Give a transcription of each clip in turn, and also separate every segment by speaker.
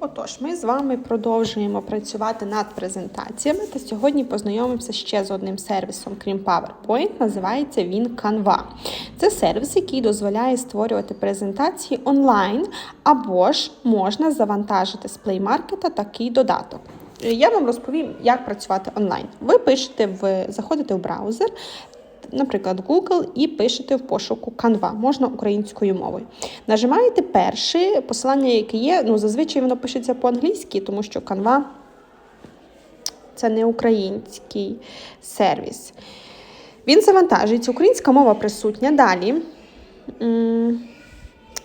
Speaker 1: Отож, ми з вами продовжуємо працювати над презентаціями. Та сьогодні познайомимося ще з одним сервісом, крім PowerPoint. Називається він Canva. Це сервіс, який дозволяє створювати презентації онлайн, або ж можна завантажити з Play Market такий додаток. Я вам розповім, як працювати онлайн. Ви пишете в заходите в браузер, наприклад, Google, і пишете в пошуку Canva, можна українською мовою. Нажимаєте перше посилання, яке є. Ну, зазвичай воно пишеться по-англійськи, тому що Canva це не український сервіс. Він завантажується, українська мова присутня. Далі.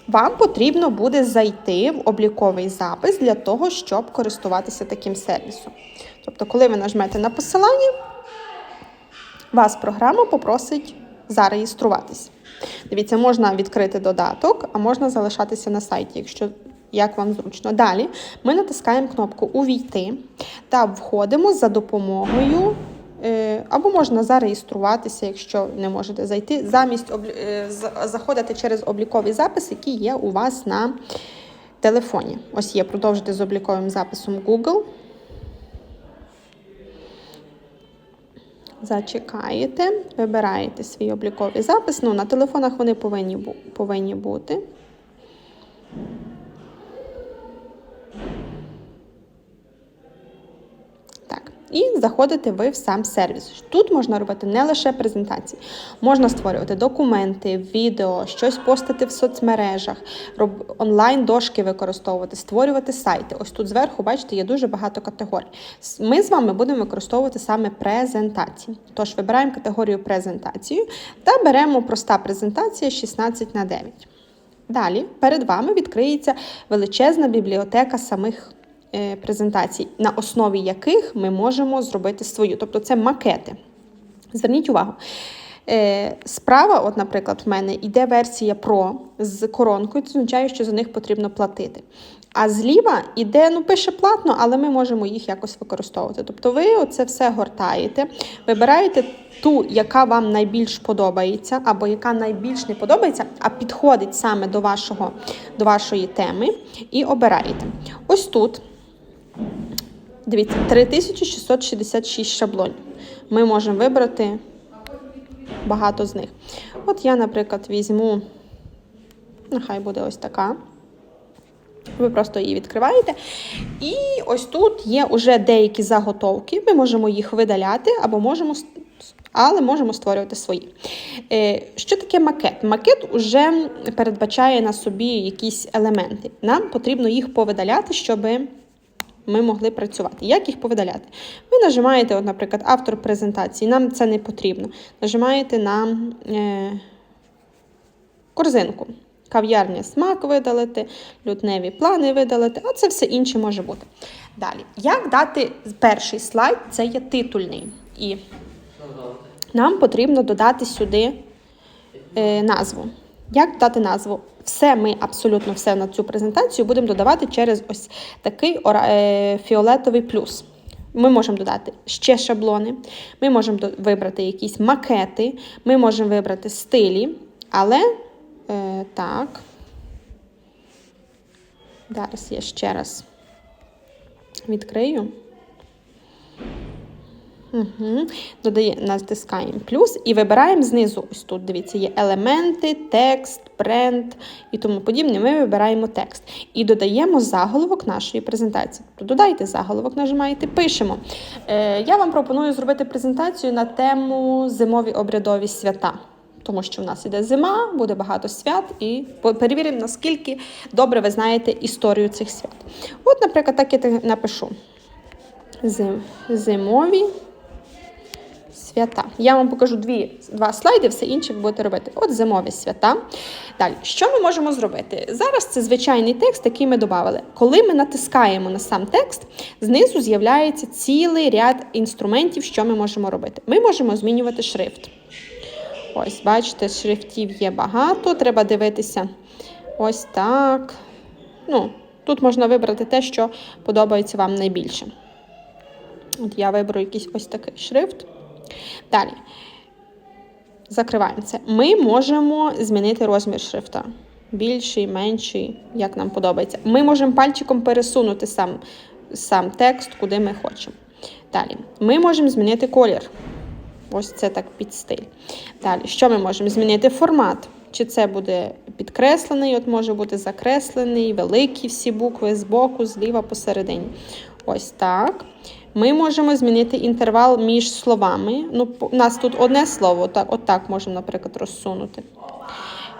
Speaker 1: Вам потрібно буде зайти в обліковий запис для того, щоб користуватися таким сервісом. Тобто, коли ви нажмете на посилання, вас програма попросить зареєструватись. Дивіться, можна відкрити додаток, а можна залишатися на сайті, якщо як вам зручно. Далі ми натискаємо кнопку Увійти та входимо за допомогою. е, Або можна зареєструватися, якщо не можете зайти, замість облі... е, заходити через обліковий запис, який є у вас на телефоні. Ось є продовжити з обліковим записом Google. Зачекаєте, вибираєте свій обліковий запис. Ну, на телефонах вони повинні, повинні бути. І заходите ви в сам сервіс. Тут можна робити не лише презентації, можна створювати документи, відео, щось постити в соцмережах, онлайн-дошки використовувати, створювати сайти. Ось тут зверху, бачите, є дуже багато категорій. Ми з вами будемо використовувати саме презентації. Тож вибираємо категорію презентацію та беремо проста презентація 16 на 9. Далі перед вами відкриється величезна бібліотека самих презентацій, на основі яких ми можемо зробити свою. Тобто це макети. Зверніть увагу. Е, Справа, от, наприклад, в мене йде версія Pro з коронкою, це означає, що за них потрібно платити. А зліва йде, ну, пише платно, але ми можемо їх якось використовувати. Тобто ви оце все гортаєте, вибираєте ту, яка вам найбільш подобається, або яка найбільш не подобається, а підходить саме до, вашого, до вашої теми, і обираєте. Ось тут Дивіться, 3666 шаблонів. Ми можемо вибрати багато з них. От я, наприклад, візьму, нехай буде ось така. Ви просто її відкриваєте. І ось тут є вже деякі заготовки. Ми можемо їх видаляти або можемо. Але можемо створювати свої. Е, Що таке макет? Макет вже передбачає на собі якісь елементи. Нам потрібно їх повидаляти, щоб ми могли працювати. Як їх повидаляти? Ви нажимаєте, от, наприклад, автор презентації, нам це не потрібно. Нажимаєте на е, корзинку. Кав'ярня смак видалити, лютневі плани видалити, а це все інше може бути. Далі, як дати перший слайд, це є титульний. І нам потрібно додати сюди е, назву. Як дати назву? Все ми абсолютно все на цю презентацію будемо додавати через ось такий е, фіолетовий плюс. Ми можемо додати ще шаблони, ми можемо вибрати якісь макети, ми можемо вибрати стилі, але е, так. Зараз я ще раз відкрию. Угу. Додає, натискаємо плюс і вибираємо знизу. Ось тут, дивіться, є елементи, текст, бренд і тому подібне. Ми вибираємо текст і додаємо заголовок нашої презентації. Тобто додайте заголовок, нажимаєте, пишемо. Е, я вам пропоную зробити презентацію на тему зимові обрядові свята. Тому що в нас іде зима, буде багато свят, і перевіримо, наскільки добре ви знаєте історію цих свят. От, наприклад, так я напишу: Зим, зимові свята. Я вам покажу дві, два слайди, все інше ви будете робити. От зимові свята. Далі, що ми можемо зробити? Зараз це звичайний текст, який ми додали. Коли ми натискаємо на сам текст, знизу з'являється цілий ряд інструментів, що ми можемо робити. Ми можемо змінювати шрифт. Ось, бачите, шрифтів є багато, треба дивитися ось так. Ну, тут можна вибрати те, що подобається вам найбільше. От я виберу якийсь ось такий шрифт. Далі. Закриваємо це. Ми можемо змінити розмір шрифта. більший, менший, як нам подобається. Ми можемо пальчиком пересунути сам, сам текст, куди ми хочемо. Далі, ми можемо змінити колір. Ось це так під стиль. Далі, що ми можемо змінити формат? Чи це буде підкреслений, от може бути закреслений, великі всі букви з боку, зліва посередині. Ось так. Ми можемо змінити інтервал між словами. Ну, у нас тут одне слово, так, от так можемо, наприклад, розсунути.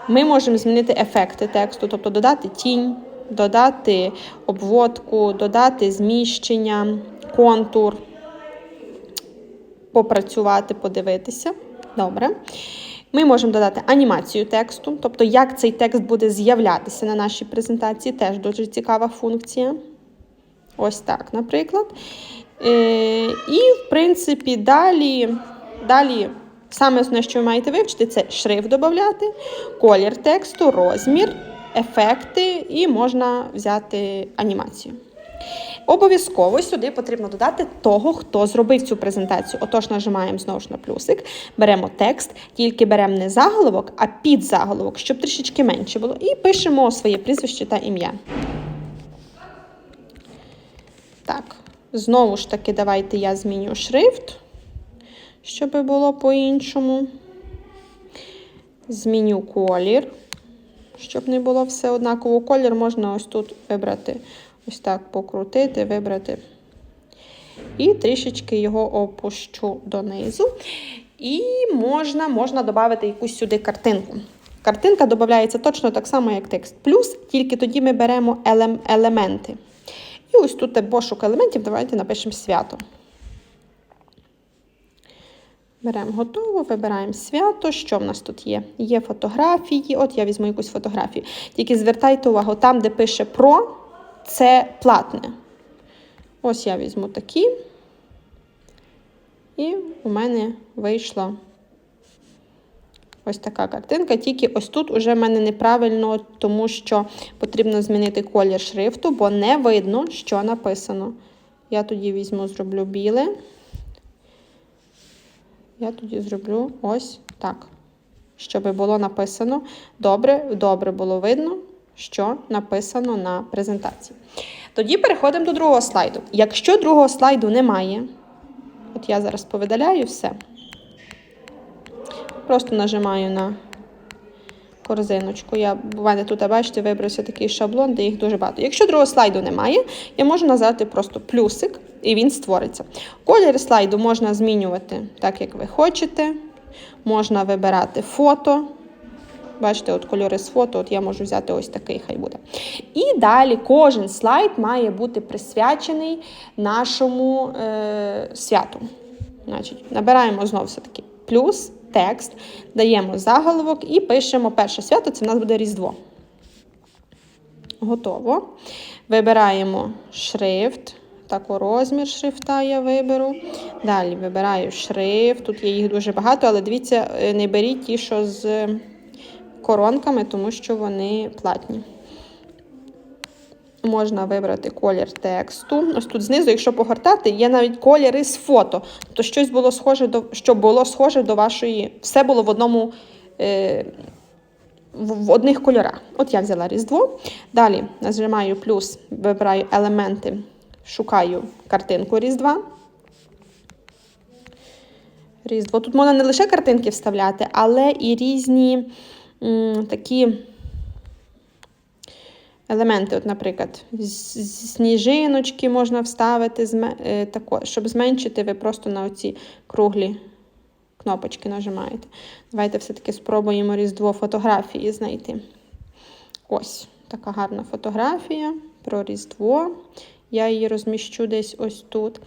Speaker 1: Ми можемо змінити ефекти тексту, тобто додати тінь, додати обводку, додати зміщення, контур, попрацювати, подивитися. Добре. Ми можемо додати анімацію тексту, тобто як цей текст буде з'являтися на нашій презентації, теж дуже цікава функція. Ось так, наприклад. Е, і, в принципі, далі, далі саме основне, що ви маєте вивчити, це шрифт додати, колір тексту, розмір, ефекти, і можна взяти анімацію. Обов'язково сюди потрібно додати того, хто зробив цю презентацію. Отож, нажимаємо знову ж на плюсик, беремо текст, тільки беремо не заголовок, а підзаголовок, щоб трішечки менше було. І пишемо своє прізвище та ім'я. Так, знову ж таки, давайте я зміню шрифт, щоб було по-іншому. Зміню колір, щоб не було все однаково. Колір можна ось тут вибрати, ось так покрутити, вибрати. І трішечки його опущу донизу. І можна, можна додати якусь сюди картинку. Картинка додається точно так само, як текст. Плюс, тільки тоді ми беремо елементи. І ось тут пошук елементів, давайте напишемо свято. Беремо готово, вибираємо свято. Що в нас тут є? Є фотографії. От я візьму якусь фотографію. Тільки звертайте увагу, там, де пише про, це платне. Ось я візьму такі. І у мене вийшла ось така картинка. Тільки ось тут уже в мене неправильно, тому що потрібно змінити колір шрифту, бо не видно, що написано. Я тоді візьму, зроблю біле. Я тоді зроблю ось так. Щоб було написано добре, добре було видно, що написано на презентації. Тоді переходимо до другого слайду. Якщо другого слайду немає, от я зараз повидаляю все. Просто нажимаю на корзиночку. Я, у мене тут, бачите, вибрався такий шаблон, де їх дуже багато. Якщо другого слайду немає, я можу назвати просто плюсик, і він створиться. Колір слайду можна змінювати так, як ви хочете. Можна вибирати фото. Бачите, от кольори з фото, от я можу взяти ось такий, хай буде. І далі кожен слайд має бути присвячений нашому е, святу. Значить, набираємо знову все-таки плюс, текст, даємо заголовок і пишемо перше свято, це в нас буде Різдво. Готово. Вибираємо шрифт. Тако розмір шрифта я виберу. Далі вибираю шрифт. Тут є їх дуже багато, але дивіться, е, не беріть ті, що з коронками, тому що вони платні. Можна вибрати колір тексту. Ось тут знизу, якщо погортати, є навіть кольори з фото. Тобто щось було схоже до щоб було схоже до вашої. Все було в одному. Е, в одних кольорах. От я взяла Різдво. Далі нажимаю плюс, вибираю елементи, шукаю картинку Різдва. Різдво. Тут можна не лише картинки вставляти, але і різні м, такі елементи. От, наприклад, сніжиночки можна вставити, е, щоб зменшити, ви просто на оці круглі кнопочки нажимаєте. Давайте все-таки спробуємо Різдво фотографії знайти. Ось така гарна фотографія про Різдво. Я її розміщу десь ось тут.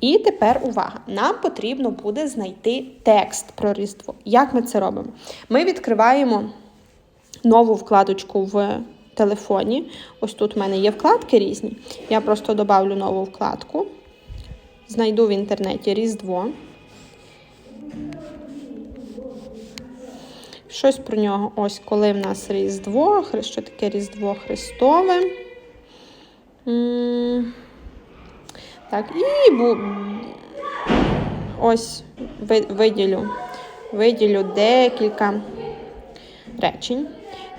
Speaker 1: І тепер увага! Нам потрібно буде знайти текст про Різдво. Як ми це робимо? Ми відкриваємо нову вкладочку в телефоні. Ось тут в мене є вкладки різні. Я просто додавлю нову вкладку. Знайду в інтернеті Різдво. Щось про нього. Ось коли в нас Різдво. Що таке Різдво Христове? Так, і бу... ось виділю, виділю декілька речень.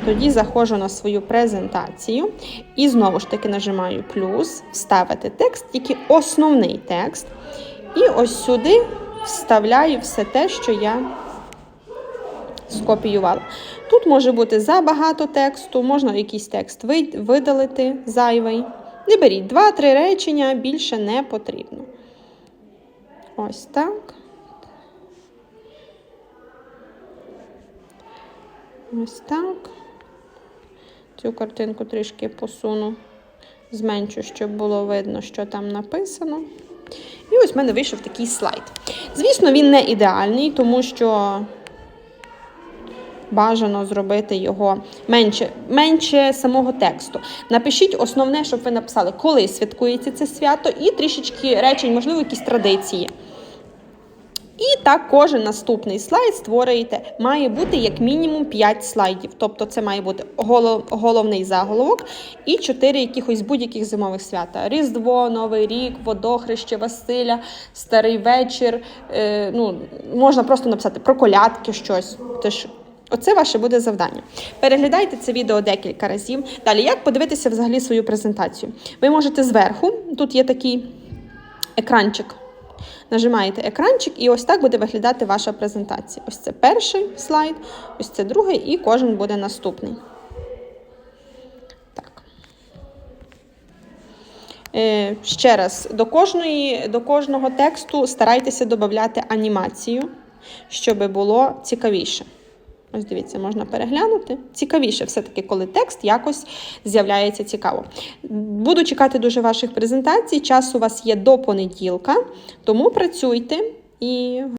Speaker 1: Тоді заходжу на свою презентацію і знову ж таки нажимаю плюс, вставити текст, тільки основний текст. І ось сюди вставляю все те, що я скопіювала. Тут може бути забагато тексту, можна якийсь текст видалити зайвий. Не беріть два-три речення, більше не потрібно. Ось так. Ось так. Цю картинку трішки посуну, зменшу, щоб було видно, що там написано. І ось в мене вийшов такий слайд. Звісно, він не ідеальний, тому що бажано зробити його менше, менше самого тексту. Напишіть основне, щоб ви написали, коли святкується це свято, і трішечки речень, можливо, якісь традиції. І так кожен наступний слайд створюєте. Має бути як мінімум 5 слайдів. Тобто це має бути голов, головний заголовок і 4 якихось будь-яких зимових свята. Різдво, Новий рік, Водохреще, Василя, Старий вечір. Е, ну, можна просто написати про колядки щось. Тож, Оце ваше буде завдання. Переглядайте це відео декілька разів. Далі, як подивитися взагалі свою презентацію? Ви можете зверху, тут є такий екранчик. Нажимаєте екранчик, і ось так буде виглядати ваша презентація. Ось це перший слайд, ось це другий, і кожен буде наступний. Е, ще раз, до, кожної, до кожного тексту старайтеся додати анімацію, щоб було цікавіше. Ось дивіться, можна переглянути. Цікавіше, все-таки, коли текст якось з'являється цікаво. Буду чекати дуже ваших презентацій. Час у вас є до понеділка, тому працюйте і.